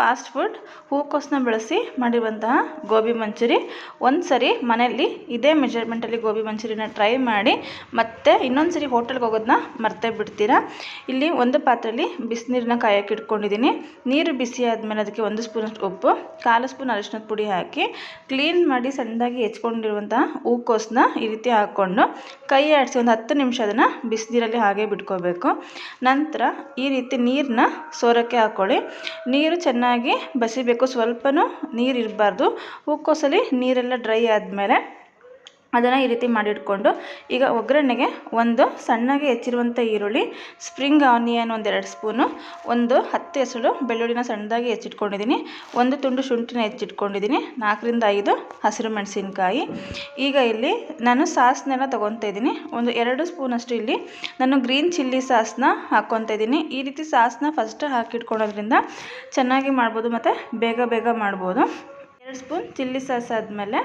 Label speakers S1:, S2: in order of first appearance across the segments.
S1: Fast food ಹೂಕೋಸನ್ನ ಬಳಸಿ ಮಾಡಿರುವಂತಹ ಗೋಬಿ ಮಂಚೂರಿ. ಒಂದು ಸರಿ ಮನೆಯಲ್ಲಿ ಇದೇ ಮೆಜರ್ಮೆಂಟಲ್ಲಿ ಗೋಬಿ ಮಂಚೂರಿನ ಟ್ರೈ ಮಾಡಿ ಮತ್ತೆ ಇನ್ನೊಂದು ಸರಿ ಹೋಟೆಲ್ಗೆ ಹೋಗೋದನ್ನ ಮರ್ತೇ ಬಿಡ್ತೀರಾ? ಇಲ್ಲಿ ಒಂದು ಪಾತ್ರೆಯಲ್ಲಿ ಬಿಸಿನೀರನ್ನ ಕಾಯಕ್ಕೆ ಇಟ್ಕೊಂಡಿದ್ದೀನಿ. ನೀರು ಬಿಸಿ ಆದಮೇಲೆ ಅದಕ್ಕೆ ಒಂದು ಸ್ಪೂನಷ್ಟು ಉಪ್ಪು, ಕಾಲು ಸ್ಪೂನ್ ಅರಿಶಿನದ ಪುಡಿ ಹಾಕಿ ಕ್ಲೀನ್ ಮಾಡಿ ಸಣ್ಣದಾಗಿ ಹೆಚ್ಕೊಂಡಿರುವಂತಹ ಹೂಕೋಸನ್ನ ಈ ರೀತಿ ಹಾಕ್ಕೊಂಡು ಕೈ ಆಡಿಸಿ ಒಂದು ಹತ್ತು ನಿಮಿಷ ಅದನ್ನು ಬಿಸಿನೀರಲ್ಲಿ ಹಾಗೆ ಬಿಟ್ಕೋಬೇಕು. ನಂತರ ಈ ರೀತಿ ನೀರನ್ನ ಸೋರಕ್ಕೆ ಹಾಕ್ಕೊಳ್ಳಿ ನೀರು ಚೆನ್ನಾಗಿ ಬಸಿಬೇಕು. ಸ್ವಲ್ಪನೂ ನೀರು ಇರಬಾರ್ದು ಹೂಕೋಸಲ್ಲಿ ನೀರೆಲ್ಲ ಡ್ರೈ ಆದಮೇಲೆ ಅದನ್ನು ಈ ರೀತಿ ಮಾಡಿಟ್ಕೊಂಡು ಈಗ ಒಗ್ಗರಣೆಗೆ ಒಂದು ಸಣ್ಣಗೆ ಹೆಚ್ಚಿರುವಂಥ ಈರುಳ್ಳಿ ಸ್ಪ್ರಿಂಗ್ ಆನಿಯನ್ ಒಂದೆರಡು ಸ್ಪೂನು, ಒಂದು ಹತ್ತು ಹೆಸರು ಬೆಳ್ಳುಳ್ಳಿನ ಸಣ್ಣದಾಗಿ ಹೆಚ್ಚಿಟ್ಕೊಂಡಿದ್ದೀನಿ, ಒಂದು ತುಂಡು ಶುಂಠಿನ ಹೆಚ್ಚಿಟ್ಕೊಂಡಿದ್ದೀನಿ, ನಾಲ್ಕರಿಂದ ಐದು ಹಸಿರು ಮೆಣಸಿನ್ಕಾಯಿ. ಈಗ ಇಲ್ಲಿ ನಾನು ಸಾಸ್ನೆಲ್ಲ ತೊಗೊತಾ ಇದ್ದೀನಿ, ಒಂದು ಎರಡು ಸ್ಪೂನಷ್ಟು ಇಲ್ಲಿ ನಾನು ಗ್ರೀನ್ ಚಿಲ್ಲಿ ಸಾಸ್ನ ಹಾಕ್ಕೊತಾ ಇದ್ದೀನಿ. ಈ ರೀತಿ ಸಾಸ್ನ ಫಸ್ಟ್ ಹಾಕಿಟ್ಕೊಳ್ಳೋದ್ರಿಂದ ಚೆನ್ನಾಗಿ ಮಾಡ್ಬೋದು ಮತ್ತು ಬೇಗ ಬೇಗ ಮಾಡ್ಬೋದು. ಎರಡು ಸ್ಪೂನ್ ಚಿಲ್ಲಿ ಸಾಸ್ ಆದಮೇಲೆ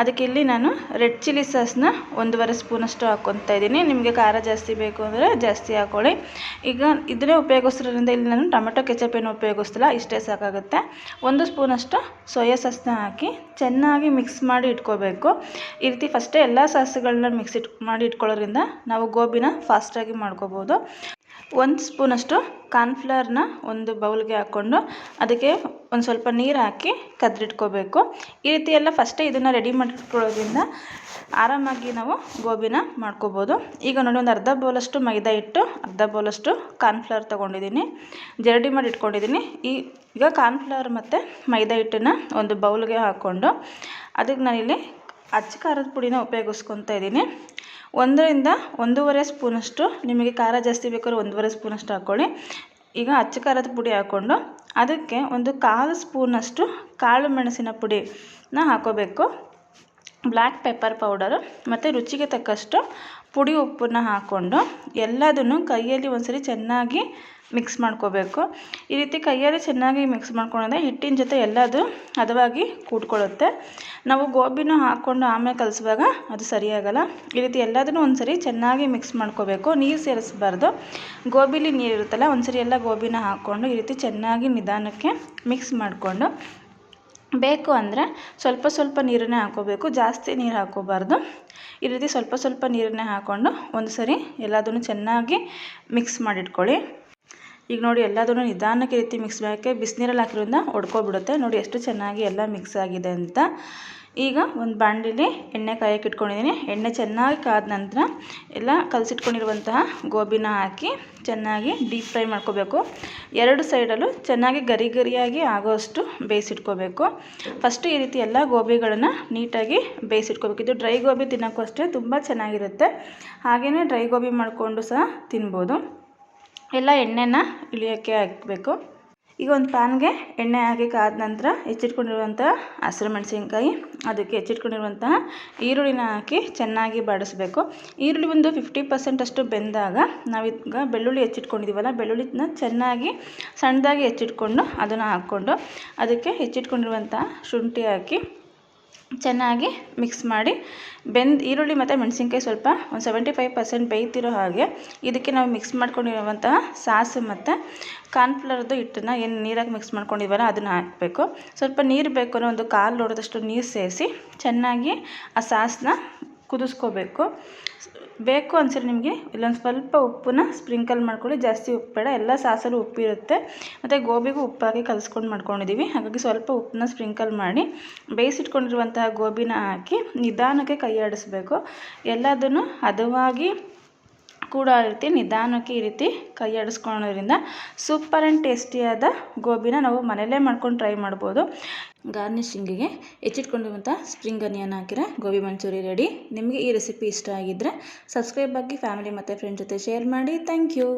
S1: ಅದಕ್ಕೆ ಇಲ್ಲಿ ನಾನು ರೆಡ್ ಚಿಲ್ಲಿ ಸಾಸ್ನ ಒಂದೂವರೆ ಸ್ಪೂನಷ್ಟು ಹಾಕ್ಕೊತಾ ಇದ್ದೀನಿ. ನಿಮಗೆ ಖಾರ ಜಾಸ್ತಿ ಬೇಕು ಅಂದರೆ ಜಾಸ್ತಿ ಹಾಕ್ಕೊಳ್ಳಿ ಈಗ ಇದನ್ನೇ ಉಪಯೋಗಿಸೋದ್ರಿಂದ ಇಲ್ಲಿ ನಾನು ಟೊಮೆಟೊ ಕೆಚಪ್ ಏನು ಉಪಯೋಗಿಸ್ತಿಲ್ಲ, ಇಷ್ಟೇ ಸಾಕಾಗುತ್ತೆ. ಒಂದು ಸ್ಪೂನಷ್ಟು ಸೋಯಾ ಸಾಸ್ನ ಹಾಕಿ ಚೆನ್ನಾಗಿ ಮಿಕ್ಸ್ ಮಾಡಿ ಇಟ್ಕೋಬೇಕು. ಈ ರೀತಿ ಫಸ್ಟೇ ಎಲ್ಲ ಸಾಸ್ಗಳನ್ನ ಮಿಕ್ಸ್ ಇಟ್, ಮಾಡಿ ಇಟ್ಕೊಳ್ಳೋದ್ರಿಂದ ನಾವು ಗೋಬಿನ ಫಾಸ್ಟಾಗಿ ಮಾಡ್ಕೋಬೋದು. ಒಂದು ಸ್ಪೂನಷ್ಟು ಕಾರ್ನ್ಫ್ಲವರ್ನ ಒಂದು ಬೌಲ್ಗೆ ಹಾಕ್ಕೊಂಡು ಅದಕ್ಕೆ ಒಂದು ಸ್ವಲ್ಪ ನೀರು ಹಾಕಿ ಕದ್ರಿಟ್ಕೋಬೇಕು ಈ ರೀತಿ ಎಲ್ಲ ಫಸ್ಟೇ ಇದನ್ನು ರೆಡಿ ಮಾಡಿಟ್ಕೊಳ್ಳೋದ್ರಿಂದ ಆರಾಮಾಗಿ ನಾವು ಗೋಬಿನ ಮಾಡ್ಕೋಬೋದು. ಈಗ ನೋಡಿ ಒಂದು ಅರ್ಧ ಬೌಲಷ್ಟು ಮೈದಾ ಹಿಟ್ಟು, ಅರ್ಧ ಬೌಲಷ್ಟು ಕಾರ್ನ್ಫ್ಲವರ್ ತೊಗೊಂಡಿದ್ದೀನಿ. ಜರಡಿ ಮಾಡಿ ಇಟ್ಕೊಂಡಿದ್ದೀನಿ. ಈ ಈಗ ಕಾರ್ನ್ಫ್ಲವರ್ ಮತ್ತು ಮೈದಾ ಹಿಟ್ಟನ್ನು ಒಂದು ಬೌಲ್ಗೆ ಹಾಕ್ಕೊಂಡು ಅದಕ್ಕೆ ನಾನಿಲ್ಲಿ ಅಚ್ಚ ಖಾರದ ಪುಡಿನ ಉಪಯೋಗಿಸ್ಕೊತಾ ಇದ್ದೀನಿ. ಒಂದರಿಂದ ಒಂದೂವರೆ ಸ್ಪೂನಷ್ಟು ನಿಮಗೆ ಖಾರ ಜಾಸ್ತಿ ಬೇಕಾದ್ರೆ ಒಂದೂವರೆ ಸ್ಪೂನಷ್ಟು ಹಾಕ್ಕೊಳ್ಳಿ ಈಗ ಅಚ್ಚ ಖಾರದ ಪುಡಿ ಹಾಕ್ಕೊಂಡು ಅದಕ್ಕೆ ಒಂದು ಕಾಲು ಸ್ಪೂನಷ್ಟು ಕಾಳು ಮೆಣಸಿನ ಪುಡಿನ ಹಾಕೋಬೇಕು. ಬ್ಲ್ಯಾಕ್ ಪೆಪ್ಪರ್ ಪೌಡರು ಮತ್ತು ರುಚಿಗೆ ತಕ್ಕಷ್ಟು ಪುಡಿ ಉಪ್ಪನ್ನು ಹಾಕ್ಕೊಂಡು ಎಲ್ಲದನ್ನು ಕೈಯಲ್ಲಿ ಒಂದ್ಸರಿ ಚೆನ್ನಾಗಿ ಮಿಕ್ಸ್ ಮಾಡ್ಕೋಬೇಕು. ಈ ರೀತಿ ಕೈಯಲ್ಲಿ ಚೆನ್ನಾಗಿ ಮಿಕ್ಸ್ ಮಾಡ್ಕೊಂಡ್ರೆ ಹಿಟ್ಟಿನ ಜೊತೆ ಎಲ್ಲದು ಹದವಾಗಿ ಕೂಡ್ಕೊಳ್ಳುತ್ತೆ. ನಾವು ಗೋಬಿನ ಹಾಕ್ಕೊಂಡು ಆಮೇಲೆ ಕಲಿಸುವಾಗ ಅದು ಸರಿಯಾಗಲ್ಲ. ಈ ರೀತಿ ಎಲ್ಲದನ್ನು ಒಂದ್ಸರಿ ಚೆನ್ನಾಗಿ ಮಿಕ್ಸ್ ಮಾಡ್ಕೋಬೇಕು. ನೀರು ಸೇರಿಸಬಾರ್ದು. ಗೋಬಿಲಿ ನೀರು ಇರುತ್ತಲ್ಲ, ಒಂದ್ಸರಿ ಎಲ್ಲ ಗೋಬಿನ ಹಾಕ್ಕೊಂಡು ಈ ರೀತಿ ಚೆನ್ನಾಗಿ ನಿಧಾನಕ್ಕೆ ಮಿಕ್ಸ್ ಮಾಡಿಕೊಂಡು ಬೇಕು ಅಂದರೆ ಸ್ವಲ್ಪ ಸ್ವಲ್ಪ ನೀರನ್ನೇ ಹಾಕ್ಕೋಬೇಕು ಜಾಸ್ತಿ ನೀರು ಹಾಕ್ಕೋಬಾರ್ದು ಈ ರೀತಿ ಸ್ವಲ್ಪ ಸ್ವಲ್ಪ ನೀರನ್ನೇ ಹಾಕ್ಕೊಂಡು ಒಂದು ಸರಿ ಎಲ್ಲದನ್ನು ಚೆನ್ನಾಗಿ ಮಿಕ್ಸ್ ಮಾಡಿಟ್ಕೊಳ್ಳಿ. ಈಗ ನೋಡಿ ಎಲ್ಲದನ್ನು ನಿಧಾನಕ್ಕೆ ರೀತಿ ಮಿಕ್ಸ್ ಮಾಡೋಕ್ಕೆ ಬಿಸಿನೀರಲ್ಲಿ ಹಾಕಿರೋದ್ರಿಂದ ಒಡ್ಕೊಬಿಡುತ್ತೆ. ನೋಡಿ ಎಷ್ಟು ಚೆನ್ನಾಗಿ ಎಲ್ಲ ಮಿಕ್ಸ್ ಆಗಿದೆ ಅಂತ. ಈಗ ಒಂದು ಬಾಣಲಿಲಿ ಎಣ್ಣೆ ಕಾಯಕ್ಕೆ ಇಟ್ಕೊಂಡಿದ್ದೀನಿ. ಎಣ್ಣೆ ಚೆನ್ನಾಗಿ ಕಾದ ನಂತರ ಎಲ್ಲ ಕಲಸಿಟ್ಕೊಂಡಿರುವಂತಹ ಗೋಬಿನ ಹಾಕಿ ಚೆನ್ನಾಗಿ ಡೀಪ್ ಫ್ರೈ ಮಾಡ್ಕೋಬೇಕು. ಎರಡು ಸೈಡಲ್ಲೂ ಚೆನ್ನಾಗಿ ಗರಿ ಗರಿಯಾಗಿ ಆಗೋಷ್ಟು ಬೇಯಿಸಿಟ್ಕೋಬೇಕು. ಫಸ್ಟು ಈ ರೀತಿ ಎಲ್ಲ ಗೋಬಿಗಳನ್ನು ನೀಟಾಗಿ ಬೇಯಿಸಿಟ್ಕೋಬೇಕು. ಇದು ಡ್ರೈ ಗೋಬಿ ತಿನ್ನೋಕ್ಕೂ ಅಷ್ಟೇ ತುಂಬ ಚೆನ್ನಾಗಿರುತ್ತೆ. ಹಾಗೆಯೇ ಡ್ರೈ ಗೋಬಿ ಮಾಡಿಕೊಂಡು ಸಹ ತಿನ್ಬೋದು. ಎಲ್ಲ ಎಣ್ಣೆನ ಇಳಿಯೋಕ್ಕೆ ಹಾಕಬೇಕು. ಈಗ ಒಂದು ಪ್ಯಾನ್ಗೆ ಎಣ್ಣೆ ಹಾಕಿ ಕಾದ ನಂತರ ಹೆಚ್ಚಿಟ್ಕೊಂಡಿರುವಂಥ ಹಸಿರು ಮೆಣಸಿನ್ಕಾಯಿ ಅದಕ್ಕೆ ಹೆಚ್ಚಿಟ್ಕೊಂಡಿರುವಂತಹ ಈರುಳ್ಳಿನ ಹಾಕಿ ಚೆನ್ನಾಗಿ ಬಾಡಿಸ್ಬೇಕು. ಈರುಳ್ಳಿ ಒಂದು ಫಿಫ್ಟಿ ಪರ್ಸೆಂಟ್ ಅಷ್ಟು ಬೆಂದಾಗ ನಾವೀಗ ಬೆಳ್ಳುಳ್ಳಿ ಹೆಚ್ಚಿಟ್ಕೊಂಡಿದ್ದೀವಲ್ಲ ಬೆಳ್ಳುಳ್ಳಿನ ಚೆನ್ನಾಗಿ ಸಣ್ಣದಾಗಿ ಹೆಚ್ಚಿಟ್ಕೊಂಡು ಅದನ್ನು ಹಾಕ್ಕೊಂಡು ಅದಕ್ಕೆ ಹೆಚ್ಚಿಟ್ಕೊಂಡಿರುವಂತಹ ಶುಂಠಿ ಹಾಕಿ ಚೆನ್ನಾಗಿ ಮಿಕ್ಸ್ ಮಾಡಿ ಬೆಂದು ಈರುಳ್ಳಿ ಮತ್ತು ಮೆಣಸಿನ್ಕಾಯಿ ಸ್ವಲ್ಪ ಒಂದು ಸೆವೆಂಟಿ ಫೈವ್ ಪರ್ಸೆಂಟ್ ಬೇಯ್ತಿರೋ ಹಾಗೆ ಇದಕ್ಕೆ ನಾವು ಮಿಕ್ಸ್ ಮಾಡ್ಕೊಂಡಿರುವಂತಹ ಸಾಸು ಮತ್ತು ಕಾರ್ನ್ಫ್ಲವರ್ದು ಹಿಟ್ಟನ್ನು ಏನು ನೀರಾಗಿ ಮಿಕ್ಸ್ ಮಾಡ್ಕೊಂಡಿದ್ವಲ್ಲ ಅದನ್ನು ಹಾಕಬೇಕು. ಸ್ವಲ್ಪ ನೀರು ಬೇಕು ಅನ್ನೋ ಒಂದು ಕಾಲು ನೋಡಿದಷ್ಟು ನೀರು ಸೇರಿಸಿ ಚೆನ್ನಾಗಿ ಆ ಸಾಸನ್ನ ಕುದಿಸ್ಕೋಬೇಕು. ಬೇಕು ಅನ್ಸರಿ ನಿಮಗೆ ಇಲ್ಲೊಂದು ಸ್ವಲ್ಪ ಉಪ್ಪನ್ನ ಸ್ಪ್ರಿಂಕಲ್ ಮಾಡ್ಕೊಳ್ಳಿ. ಜಾಸ್ತಿ ಉಪ್ಪು ಬೇಡ, ಎಲ್ಲ ಸಾಸಲ್ಲೂ ಉಪ್ಪಿರುತ್ತೆ ಮತ್ತು ಗೋಬಿಗೂ ಉಪ್ಪಾಗಿ ಕಲಿಸ್ಕೊಂಡು ಮಾಡ್ಕೊಂಡಿದ್ದೀವಿ ಹಾಗಾಗಿ ಸ್ವಲ್ಪ ಉಪ್ಪನ್ನ ಸ್ಪ್ರಿಂಕಲ್ ಮಾಡಿ ಬೇಯಿಸಿಟ್ಕೊಂಡಿರುವಂತಹ ಗೋಬಿನ ಹಾಕಿ ನಿಧಾನಕ್ಕೆ ಕೈ ಆಡಿಸ್ಬೇಕು ಎಲ್ಲದನ್ನು ಹದವಾಗಿ ಕೂಡ ರೀತಿ ನಿಧಾನಕ್ಕೆ ಈ ರೀತಿ ಕೈ ಆಡಿಸ್ಕೊಳ್ಳೋದ್ರಿಂದ ಸೂಪರ್ ಆ್ಯಂಡ್ ಟೇಸ್ಟಿಯಾದ ಗೋಬಿನ ನಾವು ಮನೆಯಲ್ಲೇ ಮಾಡ್ಕೊಂಡು ಟ್ರೈ ಮಾಡ್ಬೋದು. ಗಾರ್ನಿಷಿಂಗಿಗೆ ಹೆಚ್ಚಿಟ್ಕೊಂಡಿರುವಂಥ ಸ್ಪ್ರಿಂಗ್ ಅನಿಯನ್ ಹಾಕಿರೋ ಗೋಬಿ ಮಂಚೂರಿ ರೆಡಿ. ನಿಮಗೆ ಈ ರೆಸಿಪಿ ಇಷ್ಟ ಆಗಿದ್ದರೆ ಸಬ್ಸ್ಕ್ರೈಬ್ ಆಗಿ ಫ್ಯಾಮಿಲಿ ಮತ್ತು ಫ್ರೆಂಡ್ ಜೊತೆ ಶೇರ್ ಮಾಡಿ. Thank you.